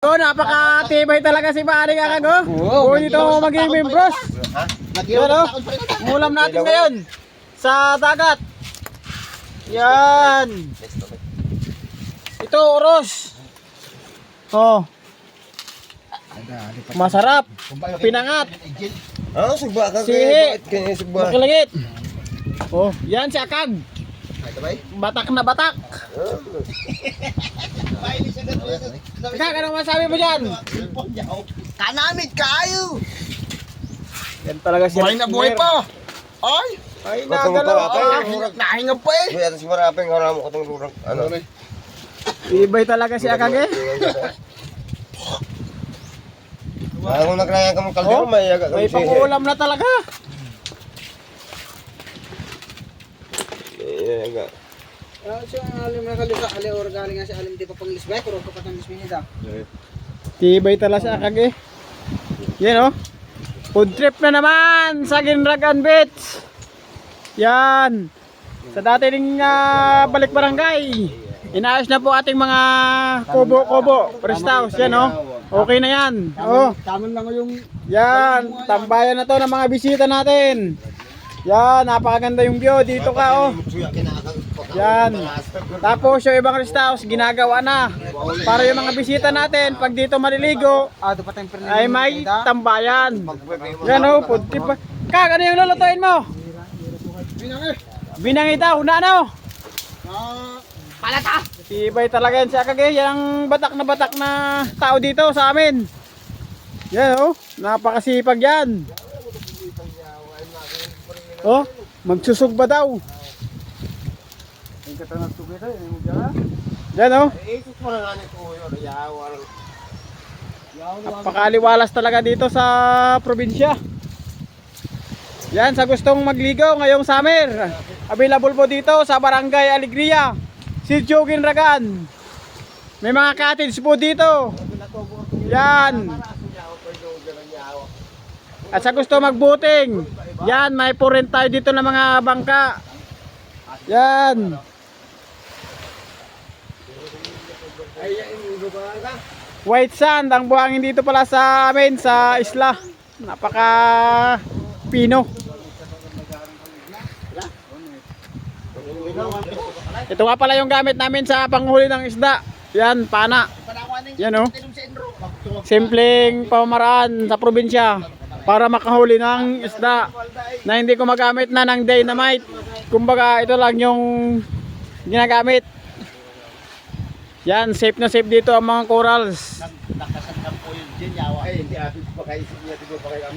Oh, napakatibay talaga si Pare Kakago. Oo, dito ako maging membros. Yan oh. Ulam natin ngayon sa dagat. Yan. Ito, oros. Oh. Masarap. Pinangat. Ah, sugba ka. Sihi. Makilagit. Oh, yan si Akag. Batak na batak. Akag, ano masabi mo dyan? Kanamit kayo. Yan talaga si Buhay na buhay pa. Ay. Ay, nagalaw. Murag nahinga pa eh. Uy, ato si Marapeng, wala mo katong rurang. Ano? Ibay talaga si Akag eh. Ah, kung nagrayan ka mong kaldero, Oh, may yaga May pangulam na talaga. May yaga. Tibay talaga si Akag eh. Yan oh. Food trip na naman sa Ginragan Beach. Yan. Sa dati ring ah, balik barangay. Inaayos na po ating mga kubo-kubo. Rest house. Yan oh. Okay na yan. Oh. Tamon lang yung Yan. Tambayan na to ng mga bisita natin. Yan. Napakaganda yung view. Dito ka oh. Yan. Tapos yung ibang rest house ginagawa na. Para yung mga bisita natin pag dito maliligo ah ay may tambayan. Yan oh, food trip pa. Kag, ano yung lulutuin mo? Binangi daw, na ano? Palata. Tibay talaga yan si Akage. Yan ang batak na batak na tao dito sa amin. Yan oh, napakasipag yan. Oh, magsusugba daw. Ang katang tubig ito, yung mga. Yan oh, Ikot mo na nga nito, yun. Yawa. napakaliwalas talaga dito sa probinsya. Yan, sa gustong magligo ngayong summer. Available po dito sa Barangay Alegria. Sitio Ginragan. May mga cottage po dito. Yan. At sa gusto magbuting, yan, may po rin tayo dito ng mga bangka. Yan. White sand ang buhangin dito pala sa amin sa isla. Napaka pino. Ito nga pala yung gamit namin sa panghuli ng isda. Yan, pana. Yan oh. Simpleng pamaraan sa probinsya para makahuli ng isda na hindi ko magamit na ng dynamite. Kumbaga ito lang yung ginagamit. Yan, safe na safe dito ang mga corals. Nakasat ka po yun dyan, yawa. Ay, hindi atin pa kayo. Hindi atin pa kayo.